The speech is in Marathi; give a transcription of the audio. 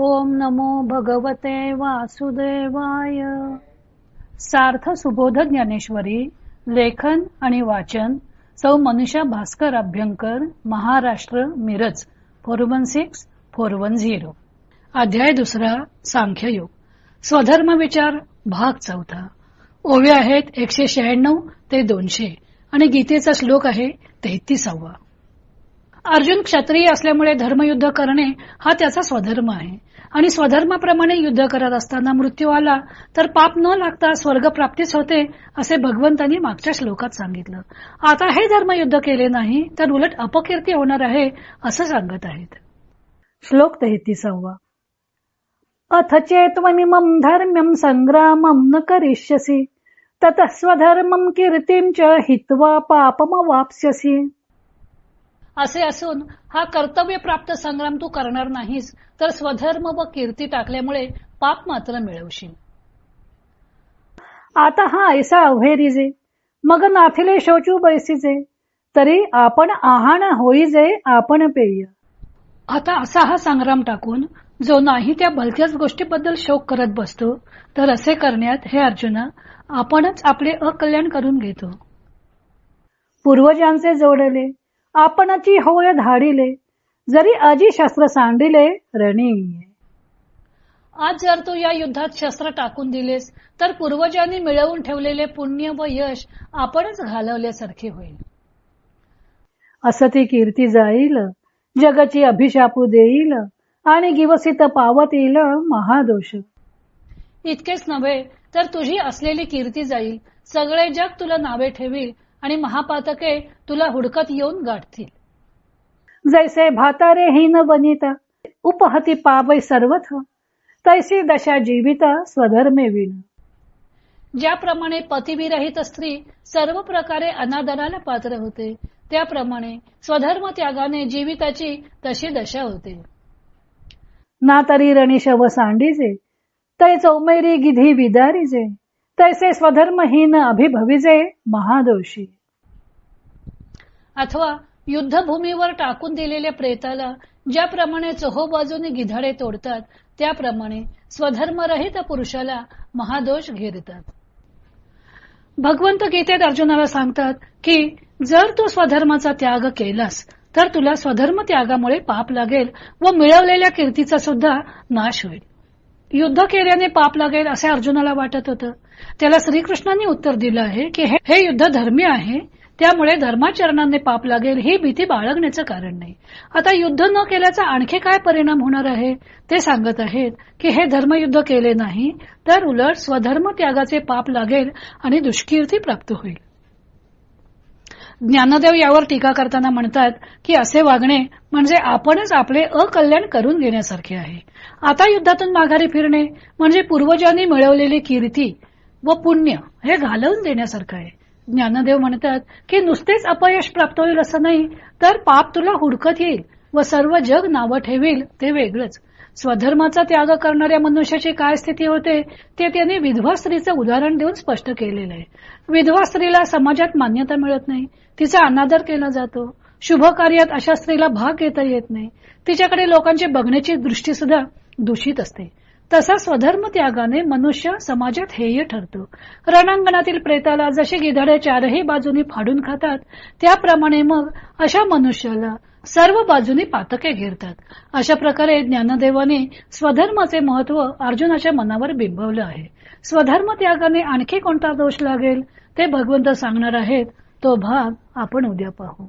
ओम नमो भगवते वासुदेवाय. सार्थ सुबोध ज्ञानेश्वरी लेखन आणि वाचन सौ Manusha Bhaskar Abhyankar Maharashtra Miraj four one six four one zero. अध्याय दुसरा सांख्ययोग. स्वधर्म विचार भाग चौथा. ओव्या आहेत एकशे शहाण्णव ते दोनशे आणि गीतेचा श्लोक आहे तेहतीसावा. अर्जुन क्षत्रिय असल्यामुळे धर्मयुद्ध करणे हा त्याचा स्वधर्म आहे. आणि स्वधर्माप्रमाणे युद्ध करत असताना मृत्यू आला तर पाप न लागता स्वर्ग प्राप्तीच होते असे भगवंतांनी मागच्या श्लोकात सांगितलं. आता हे धर्मयुद्ध केले नाही तर उलट अपकीर्ती होणार आहे असं सांगत आहेत. श्लोक तेहतीसावा. अथ चेत्वनिमं धर्म्यं संग्रामं न करिष्यसि ततः स्वधर्मं कीर्तीं च हित्वा पापमवाप्स्यसि. असे असून हा कर्तव्य प्राप्त संग्राम तू करणार नाहीस तर स्वधर्म व कीर्ती टाकल्यामुळे पाप मात्र मिळवशील. आता हा ऐसा अव्हेरीजे मग नाथिले शोचू बैसीजे तरी आपण आहाण होईजे आपण पेय. आता असा हा संग्राम टाकून जो नाही त्या भलत्याच गोष्टीबद्दल शोक करत बसतो तर असे करण्यात हे अर्जुना आपणच आपले अकल्याण करून घेतो. पूर्वजांचे जोडले आपणची होय धाडिले. जरी अजी शस्त्र सांडिले रणी आज जर तू या युद्धात शस्त्र टाकून दिलेस तर पूर्वजांनी मिळवून ठेवलेले पुण्य व यश आपणच घालवल्यासारखे होईल. असती कीर्ती जाईल जगाची अभिशापू देईल आणि गिवसित पावतील महादोष. इतकेच नव्हे तर तुझी असलेली कीर्ती जाईल. सगळे जग तुला नावे ठेवील आणि महापातके तुला हुडकत येऊन गाठतील. जैसे भातारे हीन बनिता उपहती पावै सर्वथ तैसी दशा जीवित स्वधर्मे विण. ज्याप्रमाणे पतिविरहित स्त्री सर्व प्रकारे अनादराला पात्र होते त्याप्रमाणे स्वधर्म त्यागाने जीविताची तशी दशा होते. ना तरी रणिशव सांडीजे तै चौमेरी गिधी विदारीजे. तैसे स्वधर्महीन अभिभविजे महादोषी. अथवा युद्धभूमीवर टाकून दिलेल्या प्रेताला ज्याप्रमाणे चोहोबाजूने गिधाडे तोडतात त्याप्रमाणे स्वधर्मरहित पुरुषाला महादोष घेरतात. भगवंत गीतेत अर्जुनाला सांगतात की जर तू स्वधर्माचा त्याग केलास तर तुला स्वधर्म त्यागामुळे पाप लागेल व मिळवलेल्या कीर्तीचा सुद्धा नाश होईल. युद्ध केल्याने पाप लागेल असे अर्जुनाला वाटत होतं. त्याला श्रीकृष्णांनी उत्तर दिलं आहे की हे युद्ध धर्मी आहे त्यामुळे धर्माचरणाने पाप लागेल ही भीती बाळगण्याचं कारण नाही. आता युद्ध न केल्याचा आणखी काय परिणाम होणार आहे? ते सांगत आहेत की हे धर्मयुद्ध केले नाही तर उलट स्वधर्म त्यागाचे पाप लागेल आणि दुष्कीर्ती प्राप्त होईल. ज्ञानदेव यावर टीका करताना म्हणतात की असे वागणे म्हणजे आपणच आपले अकल्याण करून घेण्यासारखे आहे. आता युद्धातून माघारी फिरणे म्हणजे पूर्वजांनी मिळवलेली कीर्ती व पुण्य हे घालवून देण्यासारखं आहे. ज्ञानदेव म्हणतात की नुसतेच अपयश प्राप्त होईल असं नाही तर पाप तुला हुडकत येईल. व सर्व जग नावं ठेवील ते वेगळंच. स्वधर्माचा त्याग करणाऱ्या मनुष्याची काय स्थिती होते ते त्यांनी विधवा स्त्रीचं उदाहरण देऊन स्पष्ट केलेलं आहे. विधवा स्त्रीला समाजात मान्यता मिळत नाही तिचा अनादर केला जातो. शुभ कार्यात अशा स्त्रीला भाग घेता येत नाही. तिच्याकडे लोकांची बघण्याची दृष्टी सुद्धा दूषित असते. तसा स्वधर्म त्यागाने मनुष्य समाजात हेय ठरतो. रणांगणातील प्रेताला जसे गिधाडे चारही बाजूनी फाडून खातात त्याप्रमाणे मग अशा मनुष्याला सर्व बाजूनी पातके घेरतात. अशा प्रकारे ज्ञानदेवाने स्वधर्माचे महत्त्व अर्जुनाच्या मनावर बिंबवलं आहे. स्वधर्म त्यागाने आणखी कोणता दोष लागेल ते भगवंत सांगणार आहेत तो भाग आपण उद्या पाहू.